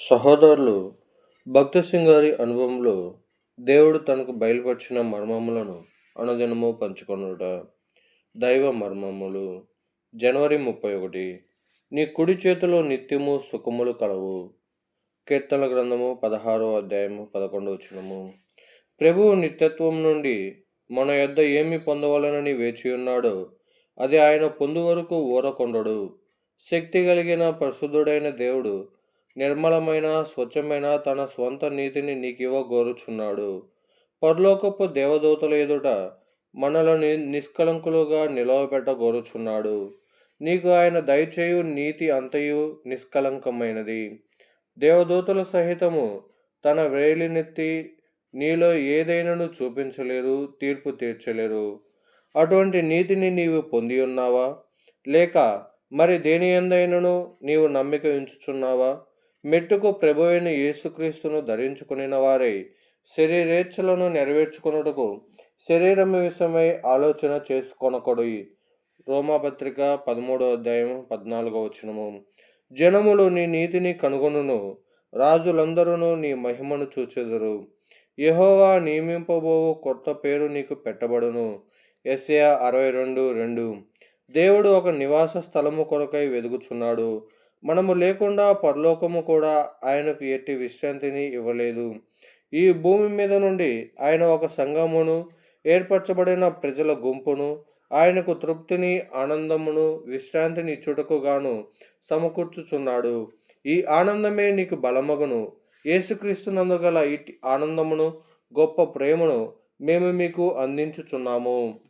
సహోదరులు భక్త సింగారి అనుభవంలో దేవుడు తనకు బయలుపరిచిన మర్మములను అనుదినము పంచుకొనుట. దైవ మర్మములు జనవరి ముప్పై ఒకటి. నీ కుడి చేతిలో నిత్యము సుఖములు కలవు. కీర్తన గ్రంథము పదహారో అధ్యాయము పదకొండవ వచనము. ప్రభువు నిత్యత్వం నుండి మన యొద్ద ఏమి పొందవలనని వేచి ఉన్నాడో అది ఆయన పొందు వరకు ఊరకొండడు. శక్తి కలిగిన పరిశుద్ధుడైన దేవుడు నిర్మలమైన స్వచ్ఛమైన తన స్వంత నీతిని నీకివ్వగోరుచున్నాడు. పరలోకపు దేవదూతల ఎదుట మనలని నిష్కలంకులుగా నిలవబెట్టగోరుచున్నాడు. నీకు ఆయన దయచేయు నీతి అంతయు నిష్కలంకమైనది దేవదూతల సహితము తన వేలినెత్తి నీలో ఏదైనాను చూపించలేరు తీర్పు తీర్చలేరు. అటువంటి నీతిని నీవు పొంది ఉన్నావా లేక మరి దేని ఎందైనను నీవు నమ్మిక ఉంచుచున్నావా? మెట్టుకు ప్రభువైన యేసుక్రీస్తును ధరించుకునిన వారై శరీరేచ్ఛలను నెరవేర్చుకున్నటకు శరీరం విషయమై ఆలోచన చేసుకొనకూడదు రోమాపత్రిక పదమూడో అధ్యాయం పద్నాలుగో వచనము. జనములు నీ నీతిని కనుగొనును రాజులందరూ నీ మహిమను చూచెదరు. యహోవా నియమింపబోవు కొత్త పేరు నీకు పెట్టబడును. ఎస్ఏ అరవై రెండు రెండు. దేవుడు ఒక నివాస స్థలము కొరకై వెదుగుచున్నాడు. మనము లేకుండా పరలోకము కూడా ఆయనకు ఎట్టి విశ్రాంతిని ఇవ్వలేదు. ఈ భూమి మీద నుండి ఆయన ఒక సంఘమును ఏర్పరచబడిన ప్రజల గుంపును ఆయనకు తృప్తిని ఆనందమును విశ్రాంతిని ఇచ్చుటకు గాను సమకూర్చుచున్నాడు. ఈ ఆనందమే నీకు బలమగును. యేసుక్రీస్తునందుగల ఇట్టి ఆనందమును గొప్ప ప్రేమను మేము మీకు అందించుచున్నాము.